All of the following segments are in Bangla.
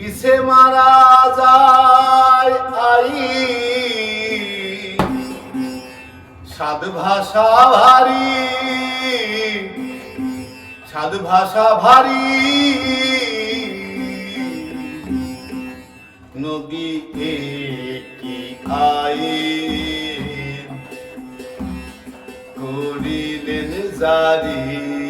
পিছে মারা যায় আই। সাধু ভাষা ভারী। সাধু ভাষা ভারী। নবী কি আয়ে করিলেন জারি।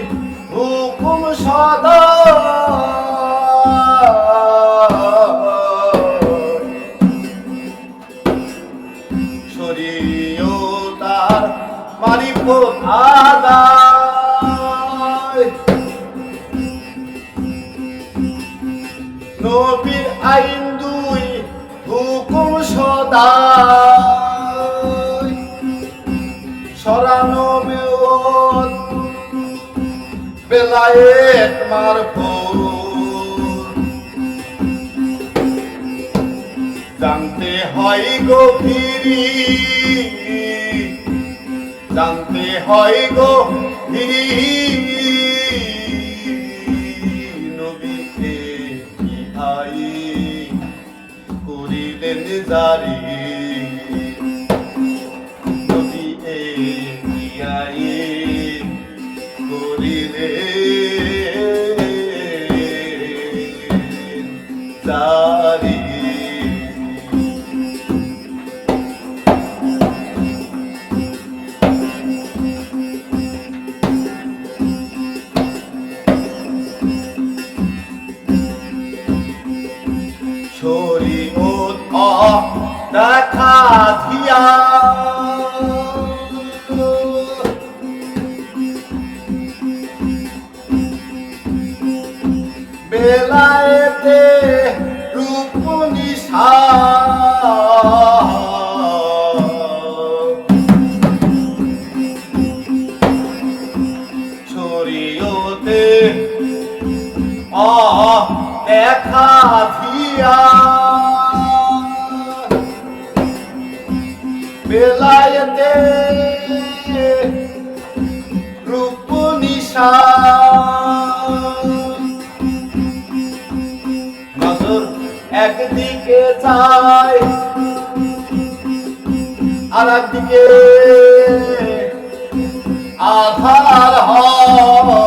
হুকুম সদা। শরীয় তার মারি আদা নবীর আইন দুই হুকুম সদা। বেলায়েত মারফত জানতে হয় গভীরি জানতে হয় গভীরি নবীকে আই করিলেন জারি ধিয়া বেলায়েতে রূপ নিশা শরীয়তে আহ দেখা বেলায়েতে রূপ নিশা নজর একদিকে চায় আর একদিকে আধার হয়।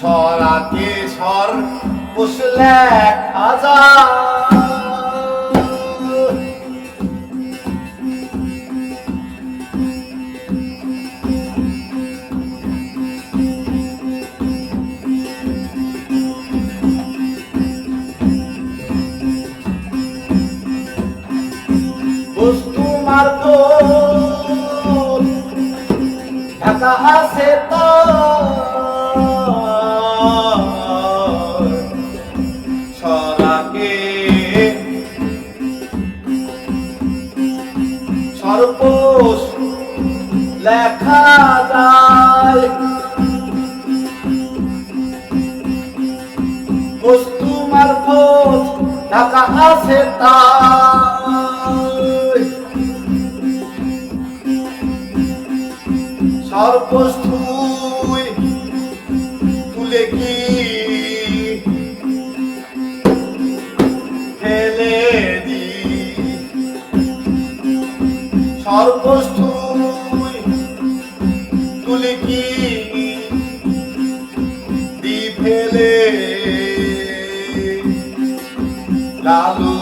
সরাকে সর বসলে খাজা বস্তু মার্গ ঢাকা সর্বস লেখা যায়। বস্তু মারফত ঢাকা আছে তার সর্বস্তুই সর্বস্তুই তুলে কি দি ফেলে লালু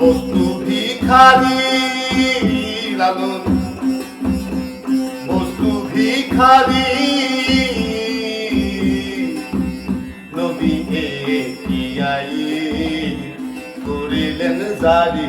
বস্তু ভিখারি, লালু বস্তু ভিখারি। নবী একিয়াই করিলেন জারি?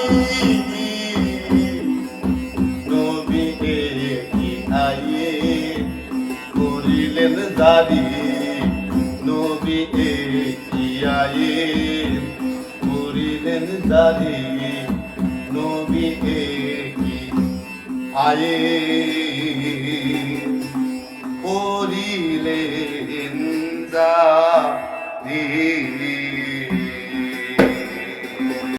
দারি নবী আইয়ে করিলেন দারি নবী কি আয়ে করিলেন দারি